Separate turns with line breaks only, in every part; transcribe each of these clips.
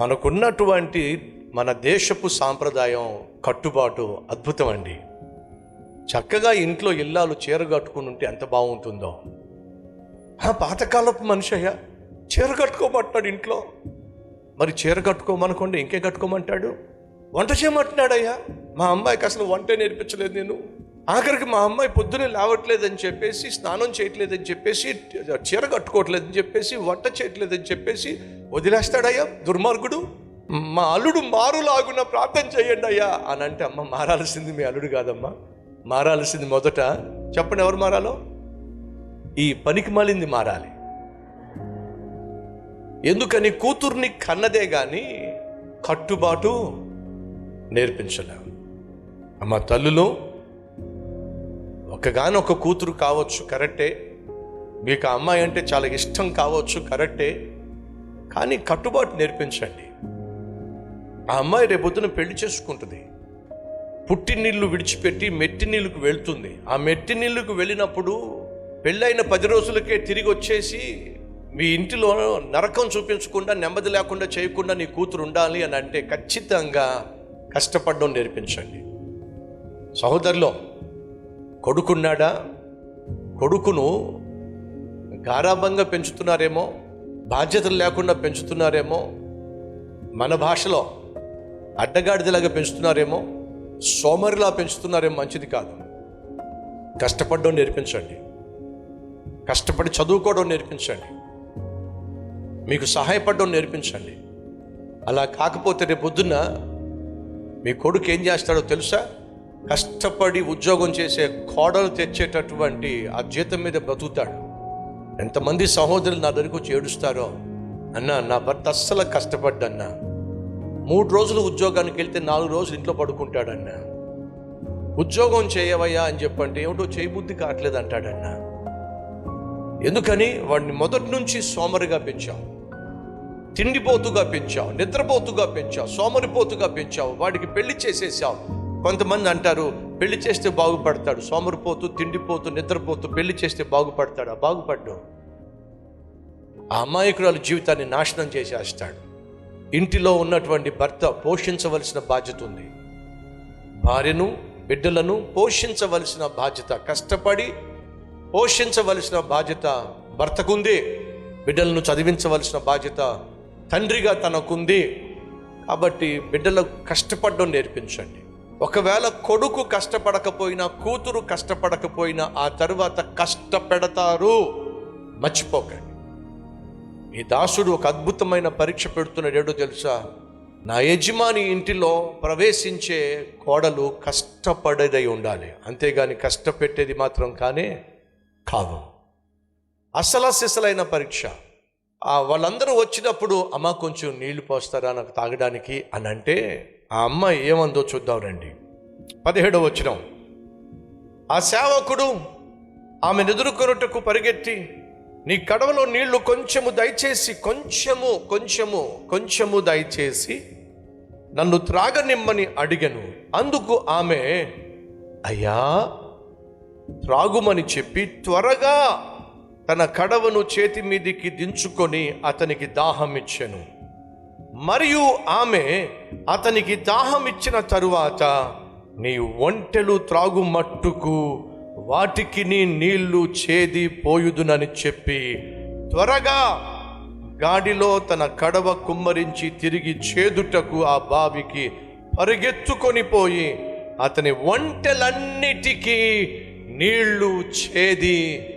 మనకున్నటువంటి మన దేశపు సాంప్రదాయం కట్టుబాటు అద్భుతం అండి చక్కగా ఇంట్లో ఇల్లాలు చీర కట్టుకుని ఉంటే ఎంత బాగుంటుందో. ఆ పాతకాలపు మనిషి అయ్యా చీర కట్టుకోమంటాడు ఇంట్లో. మరి చీర కట్టుకోమనుకోండి ఇంకే కట్టుకోమంటాడు? వంట చేయమంటున్నాడయ్యా. మా అమ్మాయికి అసలు వంట నేర్పించలేదు నేను. ఆఖరికి మా అమ్మాయి పొద్దునే లేవట్లేదని చెప్పేసి స్నానం చేయట్లేదని చెప్పేసి చీర కట్టుకోవట్లేదని చెప్పేసి వంట చేయట్లేదని చెప్పేసి వదిలేస్తాడయ్యా దుర్మార్గుడు. మా అల్లుడు మారులాగున ప్రార్థన చేయండి అయ్యా అని అంటే అమ్మ మారాల్సింది మీ అల్లుడు కాదమ్మా. మారాల్సింది మొదట చెప్పండి ఎవరు మారాలో? ఈ పనికి మాలింది మారాలి. ఎందుకని కూతుర్ని కన్నదే కానీ కట్టుబాటు నేర్పించలేము. అమ్మ తల్లులు ఒకగానొక కూతురు కావచ్చు కరెక్టే. మీకు ఆ అమ్మాయి అంటే చాలా ఇష్టం కావచ్చు కరెక్టే. కానీ కట్టుబాటు నేర్పించండి. ఆ అమ్మాయి రేపొద్దున పెళ్ళి చేసుకుంటుంది. పుట్టి నీళ్ళు విడిచిపెట్టి మెట్టి నీళ్ళకు వెళ్తుంది. ఆ మెట్టి నీళ్ళకు వెళ్ళినప్పుడు పెళ్ళైన పది రోజులకే తిరిగి వచ్చేసి మీ ఇంటిలో నరకం చూపించకుండా నెమ్మది లేకుండా చేయకుండా నీ కూతురు ఉండాలి అని అంటే ఖచ్చితంగా కష్టపడడం నేర్పించండి. సహోదరులో కొడుకున్నాడా? కొడుకును గారాభంగా పెంచుతున్నారేమో బాధ్యతలు లేకుండా పెంచుతున్నారేమో మన భాషలో అడ్డగాడిదలాగా పెంచుతున్నారేమో సోమరిలా పెంచుతున్నారేమో మంచిది కాదు. కష్టపడడం నేర్పించండి. కష్టపడి చదువుకోవడం నేర్పించండి. మీకు సహాయపడడం నేర్పించండి. అలా కాకపోతే రేపొద్దున్న మీ కొడుకు ఏం చేస్తాడో తెలుసా? కష్టపడి ఉద్యోగం చేసే కోడలు తెచ్చేటటువంటి ఆ జీతం మీద బ్రతుకుతాడు. ఎంతమంది సహోదరులు నా దగ్గరికి వచ్చి ఏడుస్తారో అన్న నా భర్త అస్సలు కష్టపడ్డన్నా. మూడు రోజులు ఉద్యోగానికి వెళ్తే నాలుగు రోజులు ఇంట్లో పడుకుంటాడన్నా. ఉద్యోగం చేయవయ్యా అని చెప్పంటే ఏమిటో చేయబుద్ధి కావట్లేదు అంటాడన్నా. ఎందుకని? వాడిని మొదటి నుంచి సోమరిగా పెంచావు. తిండిపోతుగా పెంచావు నిద్రపోతుగా పెంచావు సోమరిపోతుగా పెంచావు వాడికి పెళ్ళి చేసేసావు. కొంతమంది అంటారు పెళ్ళి చేస్తే బాగుపడతాడు సోమరిపోతూ తిండిపోతూ నిద్రపోతూ పెళ్ళి చేస్తే బాగుపడతాడు? బాగుపడ్డు. ఆ అమాయకురాలు జీవితాన్ని నాశనం చేసేస్తాడు. ఇంటిలో ఉన్నటువంటి భర్త పోషించవలసిన బాధ్యత ఉంది. భార్యను బిడ్డలను పోషించవలసిన బాధ్యత కష్టపడి పోషించవలసిన బాధ్యత భర్తకుంది. బిడ్డలను చదివించవలసిన బాధ్యత తండ్రిగా తనకుంది. కాబట్టి బిడ్డలకు కష్టపడడం నేర్పించండి. ఒకవేళ కొడుకు కష్టపడకపోయినా కూతురు కష్టపడకపోయినా ఆ తరువాత కష్టపెడతారు. మర్చిపోకండి. ఈ దాసుడు ఒక అద్భుతమైన పరీక్ష పెడుతున్నాడు తెలుసా? నా యజమాని ఇంటిలో ప్రవేశించే కోడలు కష్టపడేదై ఉండాలి. అంతేగాని కష్టపెట్టేది మాత్రం కానీ కాదు. అసలసిసలైన పరీక్ష. వాళ్ళందరూ వచ్చినప్పుడు అమ్మ కొంచెం నీళ్ళు పోస్తారా నాకు తాగడానికి? అని అంటే ఆ అమ్మ ఏమందో చూద్దాం రండి. పదిహేడవ వచ్చినాం ఆ సేవకుడు ఆమెను ఎదుర్కొనుటకు పరిగెత్తి నీ కడవలో నీళ్ళు కొంచెము దయచేసి కొంచెము కొంచెము కొంచెము దయచేసి నన్ను త్రాగనిమ్మని అడిగను. అందుకు ఆమె అయ్యా త్రాగుమని చెప్పి త్వరగా తన కడవను చేతి మీదికి దించుకొని అతనికి దాహం ఇచ్చెను. మరియు ఆమె అతనికి దాహం ఇచ్చిన తరువాత నీ ఒంటెలు త్రాగు మట్టుకు వాటికి నీ నీళ్ళు చేది పోయుదునని చెప్పి త్వరగా గాడిలో తన కడవ కుమ్మరించి తిరిగి చేదుటకు ఆ బావికి పరిగెత్తుకొని పోయి అతని ఒంటెలన్నిటికీ నీళ్ళు చేది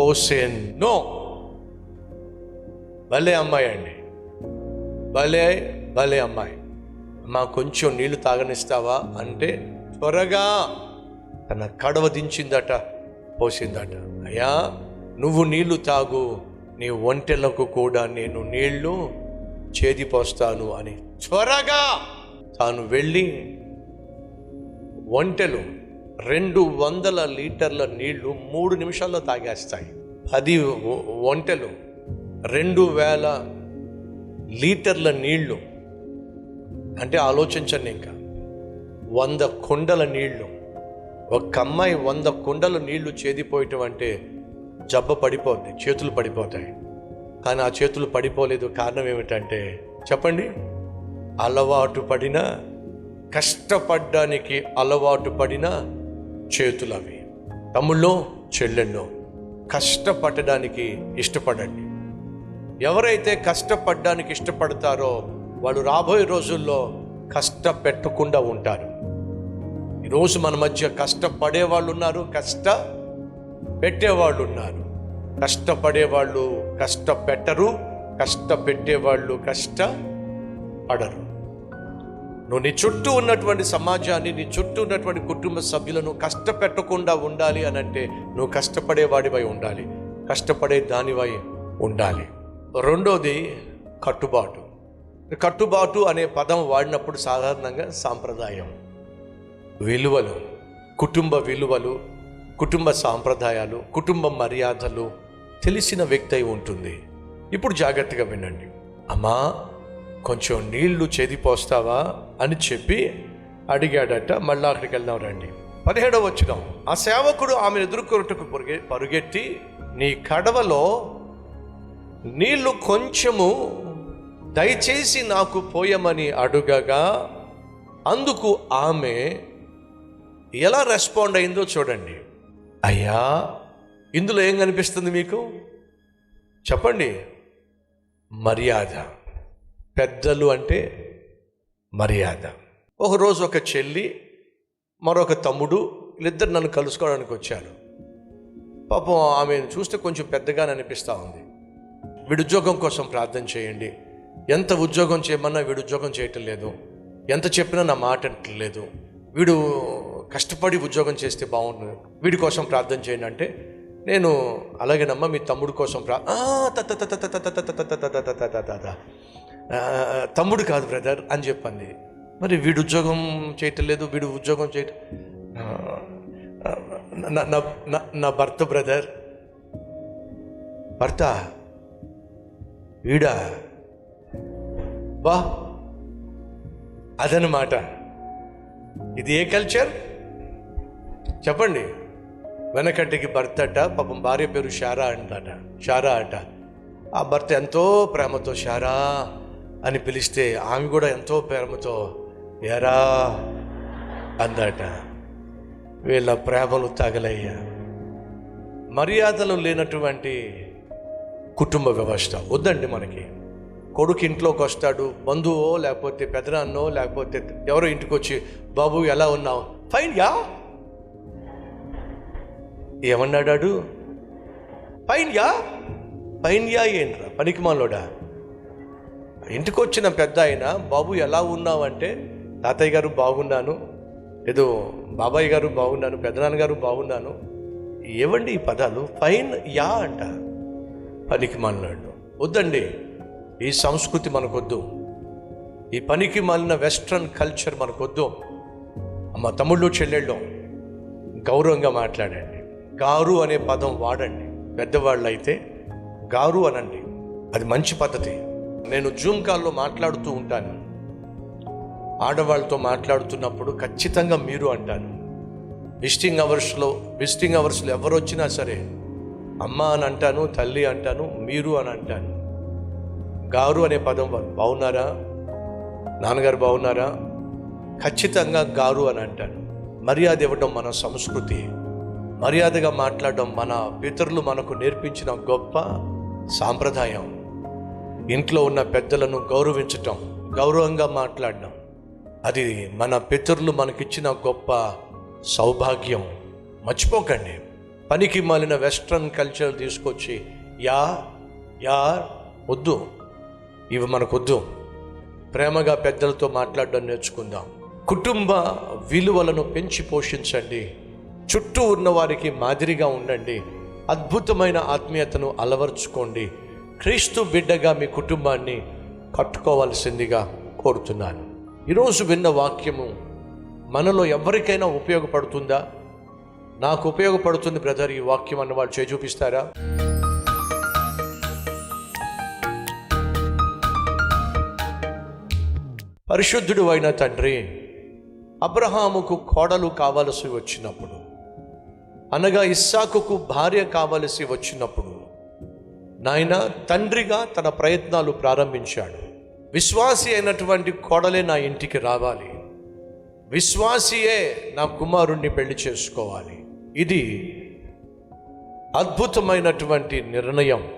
పోసెన్నో భలే అమ్మాయి అండి. భలే భలే అమ్మాయి. అమ్మా కొంచెం నీళ్ళు తాగనిస్తావా? అంటే త్వరగా. తన కడవ దించిందట పోసిందట. అయ్యా నువ్వు నీళ్ళు తాగు. నీ ఒంటెలకు కూడా నేను నీళ్ళు చేదిపోస్తాను అని. త్వరగా! తాను వెళ్ళి ఒంటెలు రెండు వందల లీటర్ల నీళ్ళు మూడు నిమిషాల్లో తాగేస్తాయి. పది ఒంటెలు. రెండు వేల లీటర్ల నీళ్ళు. అంటే ఆలోచించండి ఇంకా. వంద కుండల నీళ్ళు. ఒక అమ్మాయి వంద కుండల నీళ్ళు చేదిపోయటం అంటే జబ్బ పడిపోద్ది చేతులు పడిపోతాయి. కానీ ఆ చేతులు పడిపోలేదు కారణం ఏమిటంటే చెప్పండి. అలవాటు పడినా కష్టపడ్డానికి అలవాటు పడినా చేతులు అవి తమ్ముళ్ళో చెల్లెళ్ళో కష్టపడడానికి ఇష్టపడండి. ఎవరైతే కష్టపడడానికి ఇష్టపడతారో వాళ్ళు రాబోయే రోజుల్లో కష్టపెట్టకుండా ఉంటారు. ఈరోజు మన మధ్య కష్టపడే వాళ్ళు ఉన్నారు కష్ట పెట్టేవాళ్ళు ఉన్నారు కష్టపడేవాళ్ళు కష్టపెట్టరు కష్టపెట్టేవాళ్ళు కష్టపడరు. నువ్వు నీ చుట్టూ ఉన్నటువంటి సమాజాన్ని నీ చుట్టూ ఉన్నటువంటి కుటుంబ సభ్యులను కష్టపెట్టకుండా ఉండాలి అని అంటే నువ్వు కష్టపడేవాడివై ఉండాలి. కష్టపడే దానివై ఉండాలి. రెండోది కట్టుబాటు. కట్టుబాటు అనే పదం వాడినప్పుడు సాధారణంగా సాంప్రదాయం. విలువలు కుటుంబ విలువలు కుటుంబ సాంప్రదాయాలు కుటుంబ మర్యాదలు తెలిసిన వ్యక్తి అయి ఉంటుంది. ఇప్పుడు జాగ్రత్తగా వినండి. అమ్మా కొంచెం నీళ్ళు చేదిపోస్తావా అని చెప్పి అడిగాడట. మళ్ళా అక్కడికి వెళ్దాం రండి. పదిహేడవ వచ్చిన ఆ సేవకుడు ఆమెను ఎదుర్కొన్నట్టుకు పరుగె పరుగెట్టి నీ కడవలో నీళ్ళు కొంచెము దయచేసి నాకు పోయమని అడుగగా అందుకు ఆమె ఎలా రెస్పాండ్ అయిందో చూడండి. అయ్యా ఇందులో ఏం కనిపిస్తుంది మీకు? చెప్పండి. మర్యాద. పెద్దలు అంటే మర్యాద ఒకరోజు ఒక చెల్లి మరొక తమ్ముడు వీళ్ళిద్దరు నన్ను కలుసుకోవడానికి వచ్చారు పాపం ఆమెను చూస్తే కొంచెం పెద్దగా అనిపిస్తూ ఉంది వీడు ఉద్యోగం కోసం ప్రార్థన చేయండి ఎంత ఉద్యోగం చేయమన్నా వీడు ఉద్యోగం చేయటం లేదు ఎంత చెప్పినా నా మాట లేదు వీడు కష్టపడి ఉద్యోగం చేస్తే బాగుంటుంది వీడి కోసం ప్రార్థన చేయండి అంటే నేను అలాగేనమ్మా మీ తమ్ముడు కోసం ప్రా తమ్ముడు కాదు బ్రదర్ అని చెప్పింది మరి వీడు ఉద్యోగం చేయటం లేదు వీడు ఉద్యోగం చేయటం. నా భర్త బ్రదర్. భర్త? వీడా? బా అదనమాట ఇది ఏ కల్చర్? చెప్పండి. వెనకట్టికి భర్త అట పాపం భార్య పేరు షారా అంట షారా అట. ఆ భర్త ఎంతో ప్రేమతో షారా అని పిలిస్తే ఆమె కూడా ఎంతో ప్రేమతో ఎరా అందట. వీళ్ళ ప్రేమలు తగలయ్యా. మర్యాదలు లేనటువంటి కుటుంబ వ్యవస్థ వద్దండి మనకి. కొడుకు ఇంట్లోకి వస్తాడు బంధువో లేకపోతే పెదనాన్నో లేకపోతే ఎవరో ఇంటికి వచ్చి బాబు ఎలా ఉన్నావు? Fine yeah. ఏమన్నాడాడు? Fine yeah. Fine yeah ఏంట్రా? పనికి మాలోడా? ఇంటికి వచ్చిన పెద్ద ఆయన బాబు ఎలా ఉన్నావంటే తాతయ్య గారు బాగున్నాను ఏదో బాబాయ్ గారు బాగున్నాను పెద్దనాన్న గారు బాగున్నాను. ఏవండి ఈ పదాలు? ఫైన్ యా అంట. పనికి మాలినాడు వద్దండి ఈ సంస్కృతి మనకొద్దు. ఈ పనికి మాలిన వెస్ట్రన్ కల్చర్ మనకొద్దు. అమ్మ తమ్ముళ్ళు చెల్లెళ్ళు గౌరవంగా మాట్లాడండి. గారు అనే పదం వాడండి. పెద్దవాళ్ళు అయితే గారు అనండి. అది మంచి పద్ధతి. నేను జూమ్ కాల్లో మాట్లాడుతూ ఉంటాను. ఆడవాళ్ళతో మాట్లాడుతున్నప్పుడు ఖచ్చితంగా మీరు అంటాను. విజిటింగ్ అవర్స్లో విజిటింగ్ అవర్స్లో ఎవరు వచ్చినా సరే అమ్మ అని అంటాను తల్లి అంటాను మీరు అని అంటాను. గారు అనే పదం బాగున్నారా నాన్నగారు బాగున్నారా ఖచ్చితంగా గారు అని అంటాను. మర్యాద ఇవ్వడం మన సంస్కృతి. మర్యాదగా మాట్లాడడం మన పితరులు మనకు నేర్పించిన గొప్ప సాంప్రదాయం. ఇంట్లో ఉన్న పెద్దలను గౌరవించటం గౌరవంగా మాట్లాడడం. అది మన పితరులు మనకిచ్చిన గొప్ప సౌభాగ్యం. మర్చిపోకండి. పనికి మాలిన వెస్ట్రన్ కల్చర్ తీసుకొచ్చి యా యా వద్దు. ఇవి మనకొద్దు. ప్రేమగా పెద్దలతో మాట్లాడడం నేర్చుకుందాం. కుటుంబ విలువలను పెంచి పోషించండి. చుట్టూ ఉన్న వారికి మాదిరిగా ఉండండి. అద్భుతమైన ఆత్మీయతను అలవర్చుకోండి. క్రీస్తు బిడ్డగా మీ కుటుంబాన్ని కట్టుకోవాల్సిందిగా కోరుతున్నాను. ఈరోజు విన్న వాక్యము మనలో ఎవరికైనా ఉపయోగపడుతుందా? నాకు ఉపయోగపడుతుంది బ్రదర్ ఈ వాక్యం అన్న వాళ్ళు చేయి చూపిస్తారా పరిశుద్ధుడు అయిన తండ్రి అబ్రహాముకు కోడలు కావలసి వచ్చినప్పుడు అనగా ఇస్సాకుకు భార్య కావలసి వచ్చినప్పుడు నాయన తండ్రిగా తన ప్రయత్నాలు ప్రారంభించాడు. విశ్వాసి అయినటువంటి కోడలే నా ఇంటికి రావాలి. విశ్వాసియే నా కుమారుణ్ణి పెళ్ళి చేసుకోవాలి. ఇది అద్భుతమైనటువంటి నిర్ణయం.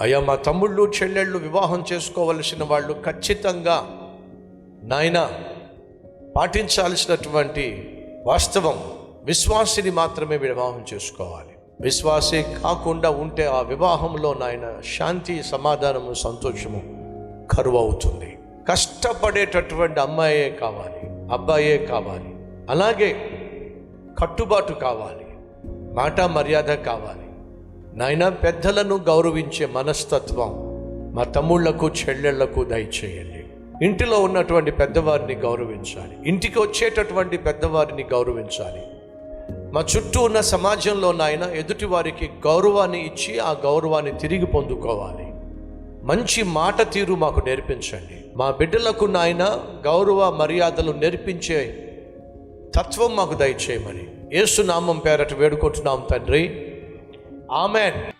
అయ్యా మా తమ్ముళ్ళు చెల్లెళ్ళు వివాహం చేసుకోవలసిన వాళ్ళు ఖచ్చితంగా నాయన పాటించాల్సినటువంటి వాస్తవం విశ్వాసిని మాత్రమే వివాహం చేసుకోవాలి. విశ్వాసే కాకుండా ఉంటే ఆ వివాహంలో నాయన శాంతి సమాధానము సంతోషము కరువు అవుతుంది కష్టపడేటటువంటి అమ్మాయే కావాలి అబ్బాయే కావాలి అలాగే కట్టుబాటు కావాలి మాట మర్యాద కావాలి. నాయన పెద్దలను గౌరవించే మనస్తత్వం మా తమ్ముళ్ళకు చెల్లెళ్ళకు దయచేయండి. ఇంటిలో ఉన్నటువంటి పెద్దవారిని గౌరవించాలి ఇంటికి వచ్చేటటువంటి పెద్దవారిని గౌరవించాలి. మా చుట్టూ ఉన్న సమాజంలో నాయన ఎదుటి వారికి గౌరవాన్ని ఇచ్చి ఆ గౌరవాన్ని తిరిగి పొందుకోవాలి. మంచి మాట తీరు మాకు నేర్పించండి. మా బిడ్డలకు నాయన గౌరవ మర్యాదలు నేర్పించే తత్వం మాకు దయచేయమని. యేసునామం పేరట వేడుకుంటున్నాం తండ్రి. ఆమెన్.